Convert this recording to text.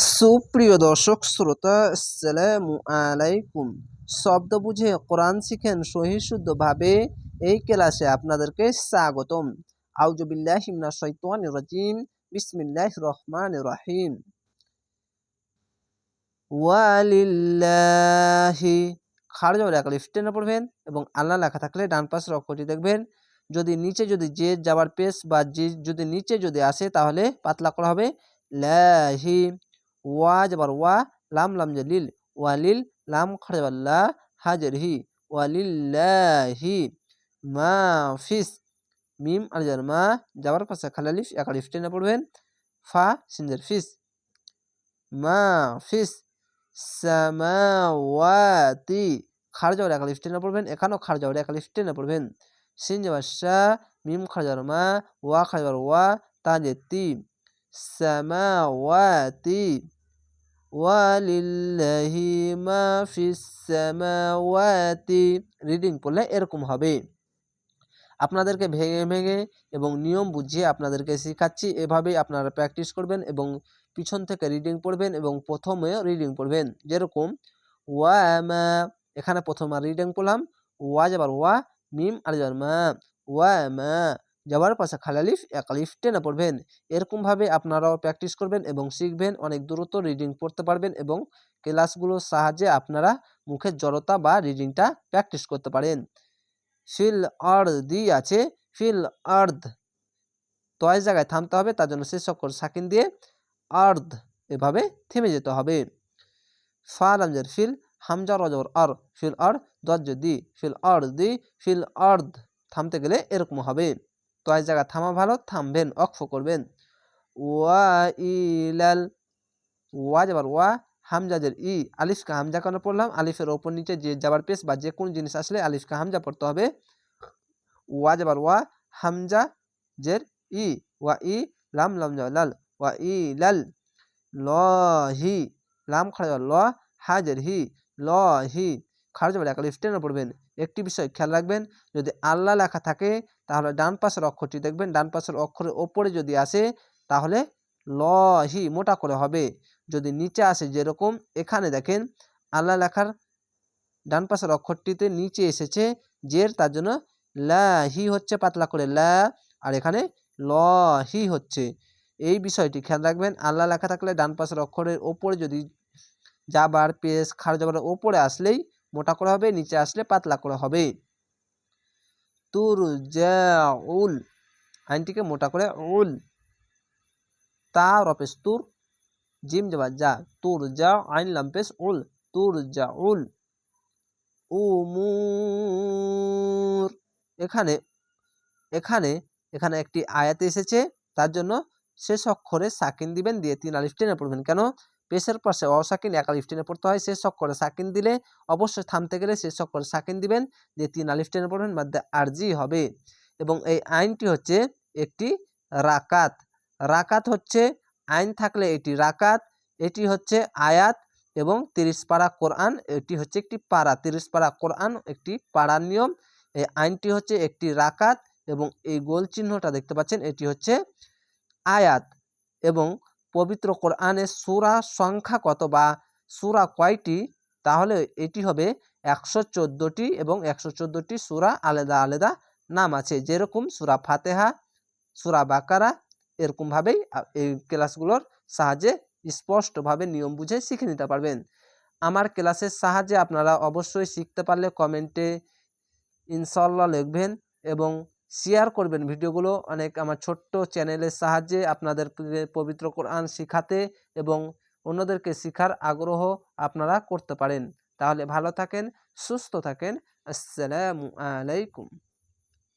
সুপ্রিয় দর্শক, শ্রোতা, আসসালামু আলাইকুম। শব্দ বুঝে কোরআন শিখেন সহিশুদ্ধভাবে এই ক্লাসে আপনাদেরকে স্বাগতম। আউজুবিল্লাহ হিমনা রাজিম। বিসমিল্লাহ রহমান রহিম। ওয়ালিল্লাহি। লিফটেনে পড়বেন এবং আল্লাহ লেখা থাকলে ডান পাশের অক্ষরটি দেখবেন। যদি নিচে যদি যে যাবার পেস বা যে যদি নিচে যদি আসে তাহলে পাতলা করা হবে। লাহি। ওয়া যাবার ওয়া লাম লাম যে লিল ওয়ালিল লাম খরজাবাল্লা হাজের হি ওয়ালিল্লাহি মা ফিস মিম আর যার মা যাবার পাশে খালালিফ এক আলিফ টেনে পড়বেন ফা সিনজের ফিস মা ফিস সামাওয়াতি খার যাওয়ার এক আলিফ টেনে পড়বেন এখানেও খার যাওয়ার এক আলিফ টেনে পড়বেন সিন যাবার শাহ মিম খার যাওয়ার মা ওয়া খার যাওয়ার ওয়া তাজের তি সামাওয়াতি ওয়ালিল্লাহি মা ফিস সামাওয়াতি রিডিং পড়লে এরকম হবে। আপনাদেরকে ভেঙে ভেঙে এবং নিয়ম বুঝিয়ে আপনাদেরকে শেখাচ্ছি, এভাবেই আপনারা প্র্যাকটিস করবেন এবং পিছন থেকে রিডিং পড়বেন এবং প্রথমে রিডিং পড়বেন। যেরকম ওয়া, মা, এখানে প্রথম রিডিং পড়লাম। ওয়া যাবার ওয়া, মিম আর যাবার মা। ওয়া, মা যাওয়ার পাশে খালালিফ একালিফ টেনে পড়বেন। এরকমভাবে আপনারাও প্র্যাকটিস করবেন এবং শিখবেন, অনেক দ্রুত রিডিং পড়তে পারবেন এবং ক্লাসগুলোর সাহায্যে আপনারা মুখের জড়তা বা রিডিংটা প্র্যাকটিস করতে পারেন। ফিল দি আছে, ফিল আর্ধ তয় জায়গায় থামতে হবে, তার জন্য শেষ অক্ষর সাকিন দিয়ে আর্ধ এভাবে থেমে যেতে হবে। ফা লামজের ফিল হামজা রজর আর, ফিল আর দজ দি, ফিল আর দি, ফিল আর্ধ থামতে গেলে এরকম হবে। তয় জায়গা থামা ভালো, থামবেন, অক্ষ করবেন। ওয়া ইলাল ওয়া যাবার ওয়া, হামজাজের ই, আলিফকে হামজা কেন পড়লাম? আলিফের ওপর নিচে যে যাবার পেস বা যে কোনো জিনিস আসলে আলিফকে হামজা পড়তে হবে। ওয়া যাবার ওয়া হামজা জের ই, ওয়া, ই, লাম লাম লাল, ওয়া, ই, লাল, ল, হি, লাম খাড়া ল, হাজের হি, ল, হি খাড়া যাবার এক আলিফ টেনে পড়বেন। একটি বিষয় খেয়াল রাখবেন, যদি আল্লাহ লেখা থাকে, তাহলে ডান পাশের অক্ষরটি দেখবেন। ডান পাশের অক্ষরের ওপরে যদি আসে, তাহলে ল হি মোটা করে হবে। যদি নিচে আসে যেরকম, এখানে দেখেন, আল্লাহ লেখার ডান পাশের অক্ষরটিতে নিচে এসেছে, জের তার জন্য হি হচ্ছে পাতলা করে লা, আর এখানে ল হি হচ্ছে। এই বিষয়টি খেয়াল রাখবেন, আল্লাহ লেখা থাকলে ডান পাশের অক্ষরের ওপরে যদি যাবার পেস খার যাবার ওপরে আসলেই মোটা করা হবে, নিচে আসলে পাতলা করা হবে। তুর উল আইনটিকে মোটা করে উল। তা রপেশ তুর, জিম যাবা, যা তুর যা আইন লাম্পেস উল তুর যা উল উমুর, এখানে এখানে এখানে একটি আয়াত এসেছে, তার জন্য শেষ অক্ষরে সাকিন দিবেন, দিয়ে তিন আলিফ টেনে পড়বেন। কেন? পেশের পাশে অসাকিন এক আলিফ টেনে পড়তে হয়। শেষ অক্ষরে সাকিন দিলে অবশ্যই থামতে গেলে শেষ অক্ষরে সাকিন দিবেন যে তিন আলিফ টেনে পড়বেন মাধ্যমে আরজি হবে। এবং এই আইনটি হচ্ছে একটি রাকাত। রাকাত হচ্ছে, আইন থাকলে এটি রাকাত, এটি হচ্ছে আয়াত এবং তিরিশ পাড়া কোরআন, এটি হচ্ছে একটি পাড়া তিরিশ পাড়া কোরআন একটি পাড়ার নিয়ম। এই আইনটি হচ্ছে একটি রাকাত এবং এই গোল চিহ্নটা দেখতে পাচ্ছেন, এটি হচ্ছে আয়াত এবং পবিত্র কোরআনের সুরা সংখ্যা কত বা সুরা কয়টি? তাহলে এটি হবে একশো চোদ্দোটি এবং একশো চোদ্দোটি সুরা আলাদা আলাদা নাম আছে। যেরকম সুরা ফাতেহা, সুরা বাকারা এরকমভাবেই এই ক্লাসগুলোর সাহায্যে স্পষ্টভাবে নিয়ম বুঝে শিখে নিতে পারবেন। আমার ক্লাসের সাহায্যে আপনারা অবশ্যই শিখতে পারলে কমেন্টে ইনশাল্লাহ লিখবেন এবং শেয়ার করবেন ভিডিওগুলো অনেক আমার ছোট্ট চ্যানেলের সাহায্যে আপনাদের পবিত্র কোরআন শিখাতে এবং অন্যদেরকে শিখার আগ্রহ আপনারা করতে পারেন। তাহলে ভালো থাকেন, সুস্থ থাকেন। আসসালামু আলাইকুম।